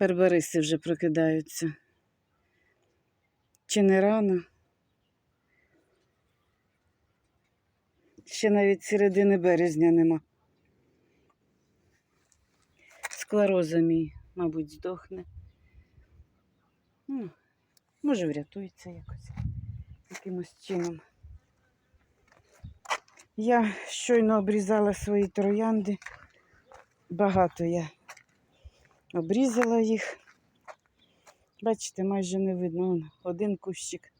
Барбариси вже прокидаються. Чи не рано? Ще навіть середини березня нема. Склероза мій, мабуть, здохне. Ну, може, врятується якось якимось чином. Я щойно обрізала свої троянди. Багато я обрізала їх. Бачите, майже не видно. Один кущик.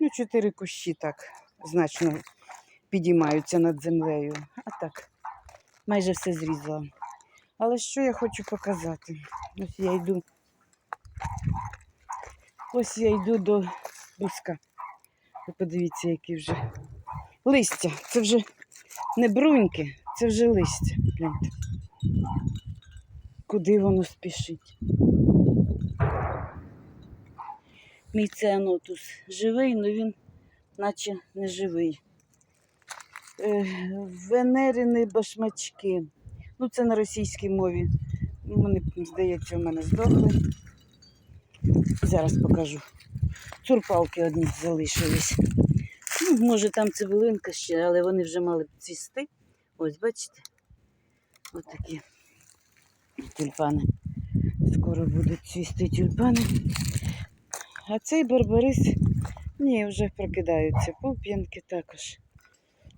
Ну, чотири кущі так значно підіймаються над землею. А так, майже все зрізала. Але що я хочу показати? Ось я йду. Ось я йду до буска. Ви подивіться, які вже листя. Це вже не бруньки, це вже листя. Куди воно спішить? Мій цианотус живий, але він наче не живий. Е, Венерини башмачки. Ну, це на російській мові. Вони, здається, у мене здохли. Зараз покажу. Цурпалки одні залишились. Ну, може, там цибулинка ще, але вони вже мали б цвісти. Ось, бачите? Ось такі тюльпани. Скоро будуть цвісти тюльпани. А цей барбарис, ні, вже прокидаються. Пуп'янки також.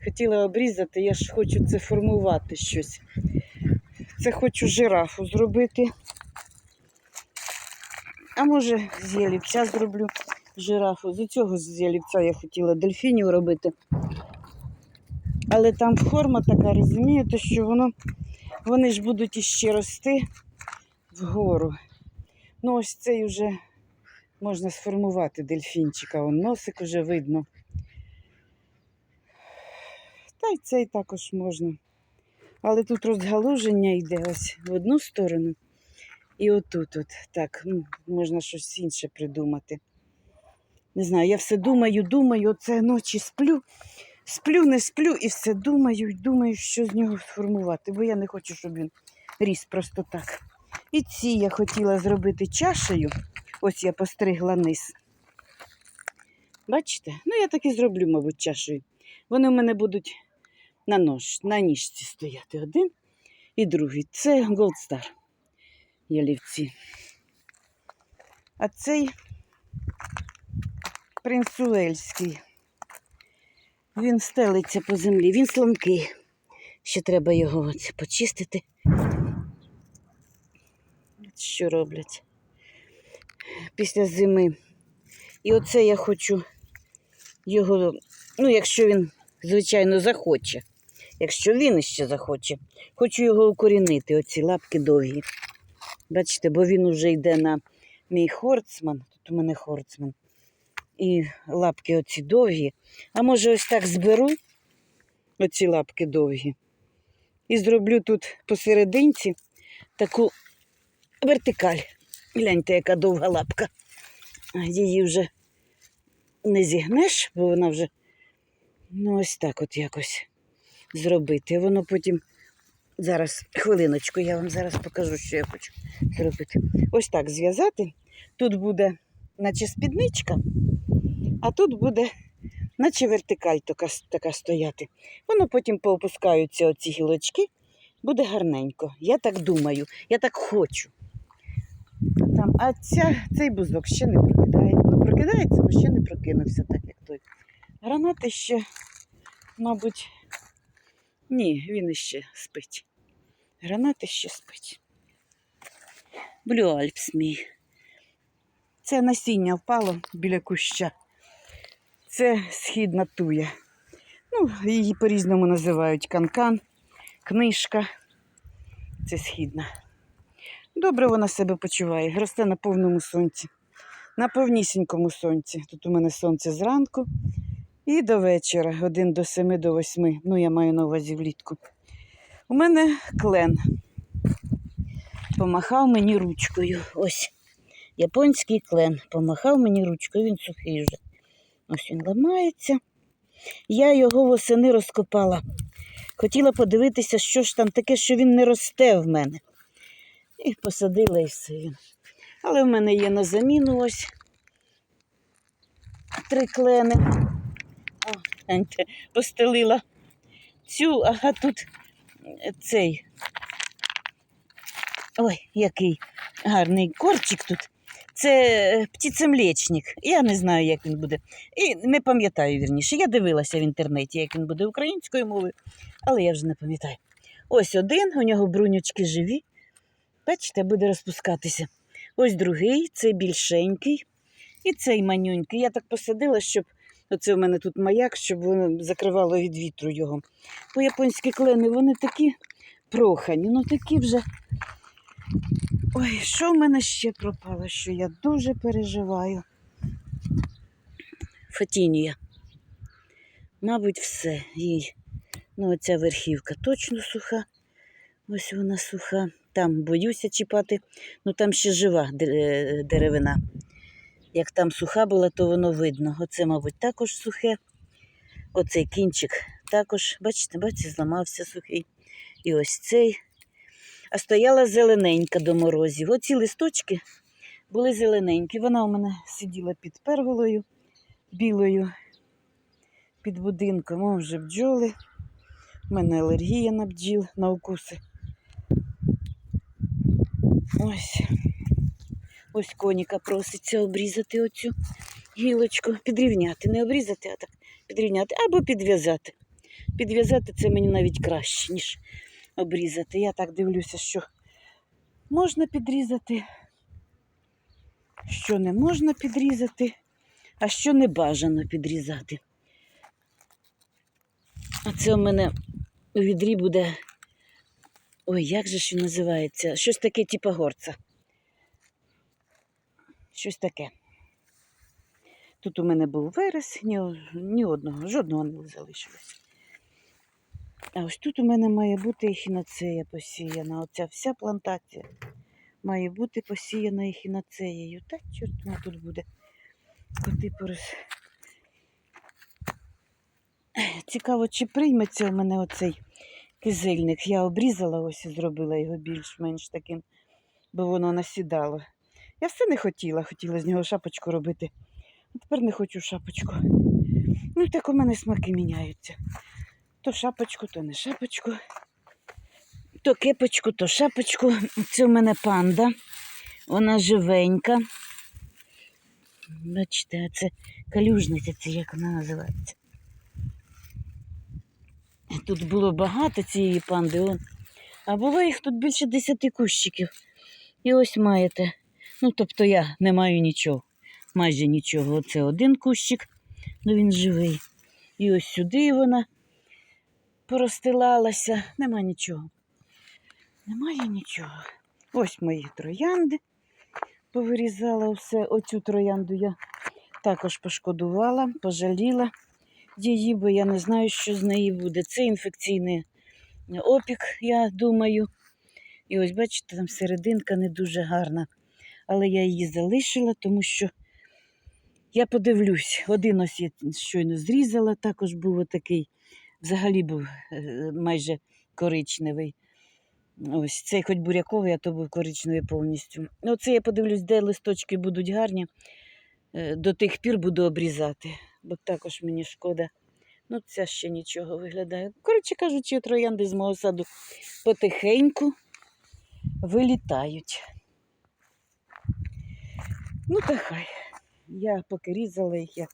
Хотіла обрізати, я ж хочу це формувати щось. Це хочу жирафу зробити. А може, з ялівця зроблю жирафу. З цього з ялівця я хотіла дельфінів робити. Але там форма така, розумієте, що воно, вони ж будуть іще рости вгору. Ну, ось цей вже можна сформувати дельфінчика. Вон носик вже видно. Та й цей також можна. Але тут розгалуження йде ось в одну сторону. І отут, от так, ну, можна щось інше придумати. Не знаю, я все думаю, думаю, оце ночі сплю, сплю, не сплю і все думаю, думаю, що з нього сформувати, бо я не хочу, щоб він ріс просто так. І ці я хотіла зробити чашею. Ось я постригла низ. Бачите? Ну, я так і зроблю, мабуть, чашею. Вони в мене будуть на нож, на ніжці стояти один і другий. Це Gold Star ялівці. А цей принц Уельський. Він стелиться по землі, він слонкий. Ще треба його почистити. Що роблять після зими. І оце я хочу його, ну, якщо він, звичайно, захоче. Якщо він іще захоче, хочу його укорінити, оці лапки довгі. Бачите, бо він вже йде на мій хорцман. Тут у мене хорцман. І лапки оці довгі. А може, ось так зберу оці лапки довгі. І зроблю тут посерединці таку вертикаль. Гляньте, яка довга лапка. Її вже не зігнеш, бо вона вже ну, ось так от якось зробити. Воно потім Зараз, хвилиночку, я вам зараз покажу, що я хочу зробити. Ось так зв'язати. Тут буде, наче спідничка, а тут буде, наче вертикаль така, така стояти. Воно потім поопускаються оці гілочки, буде гарненько. Я так думаю, я так хочу. Там, а ця, цей бузок ще не прокидає. Ну, прокидається, але ще не прокинувся, так як той. Гранати ще, мабуть, ні, він іще спить. Гранати ще спить. Блю Альпс мій. Це насіння впало біля куща. Це східна туя. Ну, її по-різному називають канкан, книжка. Це східна. Добре вона себе почуває, росте на повному сонці. На повнісінькому сонці. Тут у мене сонце зранку і до вечора, годин до семи, до восьми. Ну, я маю на увазі влітку. У мене клен. Помахав мені ручкою. Ось. Японський клен. Помахав мені ручкою, він сухий вже. Ось він ламається. Я його восени розкопала. Хотіла подивитися, що ж там таке, що він не росте в мене. І посадила і все він. Але в мене є на заміну ось три клени. О, гляньте, постелила цю, ага, тут цей. Ой, який гарний корчик тут. Це е, птицемлечник. Я не знаю, як він буде. І не пам'ятаю вірніше. Я дивилася в інтернеті, як він буде українською мовою, але я вже не пам'ятаю. Ось один, у нього бруньочки живі. Бачите, буде розпускатися. Ось другий, це більшенький. І цей манюнький. Я так посадила, щоб оце у мене тут маяк, щоб воно закривало від вітру його. Бо японські клени, вони такі прохані, ну такі вже. Ой, що в мене ще пропало, що я дуже переживаю. Фатінія. Мабуть, все. Їй. Ну, оця верхівка точно суха. Ось вона суха. Там боюся чіпати, ну там ще жива деревина. Як там суха була, то воно видно. Оце, мабуть, також сухе. Оцей кінчик також, бачите, бачите, зламався сухий. І ось цей. А стояла зелененька до морозів. Оці листочки були зелененькі. Вона у мене сиділа під перголою білою, під будинком. О, вже бджоли. У мене алергія на бджіл, на укуси. Ось. Ось коніка проситься обрізати оцю гілочку, підрівняти, не обрізати, а так підрівняти або підв'язати. Підв'язати це мені навіть краще, ніж обрізати. Я так дивлюся, що можна підрізати, що не можна підрізати, а що не бажано підрізати. А це у мене у відрі буде. Ой, як же він називається? Щось таке, типу горца. Щось таке. Тут у мене був верес, ні, ні одного, жодного не залишилось. А ось тут у мене має бути ехінацея посіяна. Оця вся плантація має бути посіяна ехінацеєю. Та чорт вона тут буде. Коти порос. Цікаво, чи прийметься у мене оцей кизильник. Я обрізала ось і зробила його більш-менш таким, бо воно насідало. Я все не хотіла, хотіла з нього шапочку робити. А тепер не хочу шапочку. Ну, так у мене смаки міняються. То шапочку, то не шапочку. То кепочку, то шапочку. Це у мене панда. Вона живенька. Бачите, це калюжниця, це як вона називається. Тут було багато цієї панди, а було їх тут більше десяти кущиків. І ось маєте. Ну, тобто я не маю нічого, майже нічого. Оце один кущик, ну він живий. І ось сюди вона поростилалася. Нема нічого. Немає нічого. Ось мої троянди. Повирізала все. Оцю троянду я також пошкодувала, пожаліла її, бо я не знаю, що з неї буде. Це інфекційний опік, я думаю. І ось, бачите, там серединка не дуже гарна. Але я її залишила, тому що я подивлюсь, один ось я щойно зрізала, також був отакий, взагалі був е, майже коричневий. Ось цей хоч буряковий, а то був коричневий повністю. Оце я подивлюсь, де листочки будуть гарні. Е, До тих пір буду обрізати, бо також мені шкода. Ну, ця ще нічого виглядає. Коротше кажучи, троянди з мого саду потихеньку вилітають. Ну, та хай. Я поки різала їх, я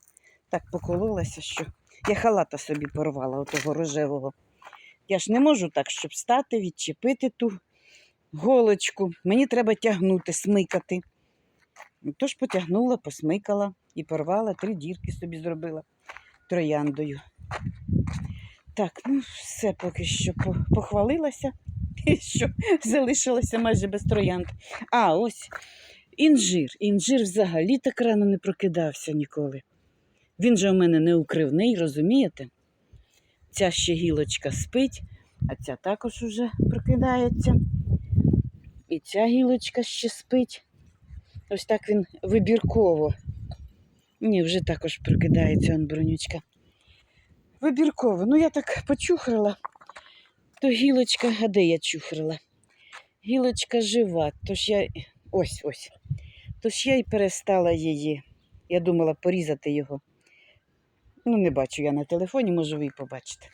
так покололася, що я халата собі порвала отого рожевого. Я ж не можу так, щоб стати, відчепити ту голочку. Мені треба тягнути, смикати. Тож потягнула, посмикала і порвала, три дірки собі зробила трояндою. Так, ну все поки що похвалилася, що залишилася майже без троянд. А, ось інжир. Інжир взагалі так рано не прокидався ніколи. Він же у мене не укривний, розумієте? Ця ще гілочка спить, а ця також уже прокидається. І ця гілочка ще спить. Ось так він вибірково. Ні, вже також прокидається он бронючка. Вибірково. Ну, я так почухрила, то гілочка, а де я чухрила? Гілочка жива, тож я ось ось. Тож я й перестала її. Я думала порізати його. Ну, не бачу я на телефоні, можу ви й побачите.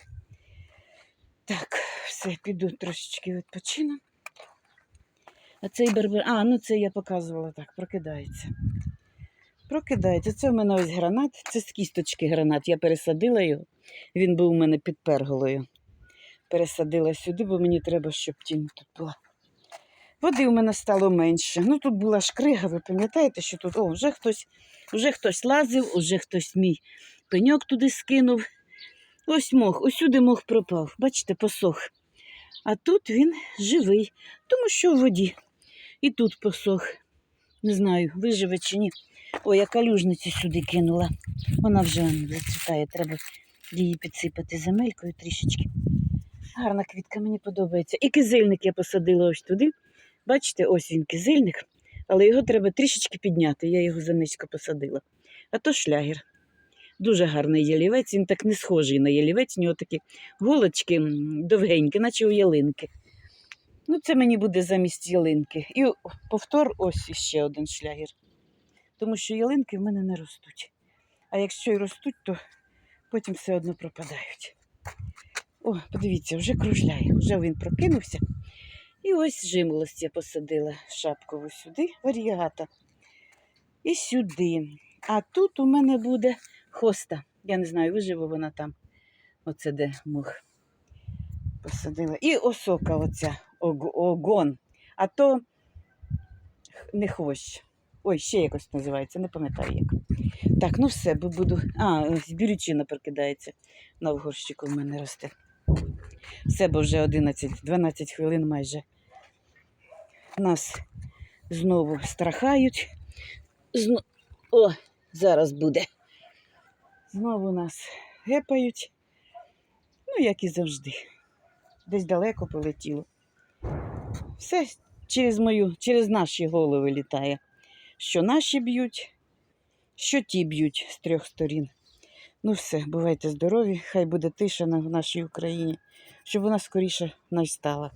Так, все, піду трошечки відпочину. А цей бербер. А, ну це я показувала так, прокидається. Прокидається. Це в мене ось гранат. Це з кісточки гранат. Я пересадила його. Він був у мене під перголою. Пересадила сюди, бо мені треба, щоб тінь тут була. Води у мене стало менше. Ну тут була шкрига, ви пам'ятаєте, що тут о, вже хтось, вже хтось лазив, вже хтось мій пеньок туди скинув. Ось мох, усюди мох пропав. Бачите, посох. А тут він живий, тому що в воді. І тут посох. Не знаю, виживе чи ні. Ой, я калюжницю сюди кинула. Вона вже зацвітає, треба її підсипати земелькою трішечки. Гарна квітка, мені подобається. І кизильник я посадила ось туди. Бачите, ось він кизильник, але його треба трішечки підняти. Я його занизько посадила. А то шлягер. Дуже гарний ялівець, він так не схожий на ялівець, у нього такі голочки довгенькі, наче у ялинки. Ну, це мені буде замість ялинки. І повтор ось іще один шлягер. Тому що ялинки в мене не ростуть. А якщо й ростуть, то потім все одно пропадають. О, подивіться, вже кружляє, вже він прокинувся. І ось жимолость я посадила шапкову сюди, варігата. І сюди. А тут у мене буде хоста. Я не знаю, виживе вона там. Оце де мох посадила. І осока оця, огон. А то не хвощ. Ой, ще якось називається, не пам'ятаю як. Так, ну все, бо буду. А, бірючина прокидається. На вгорщику в мене росте. Все, бо вже 11-12 хвилин майже. Нас знову страхають. Зно... О, зараз буде. Знову нас гепають. Ну, як і завжди. Десь далеко полетіло. Все через мою, через наші голови літає. Що наші б'ють, що ті б'ють з трьох сторін. Ну все, бувайте здорові, хай буде тиша в нашій Україні, щоб вона скоріше настала.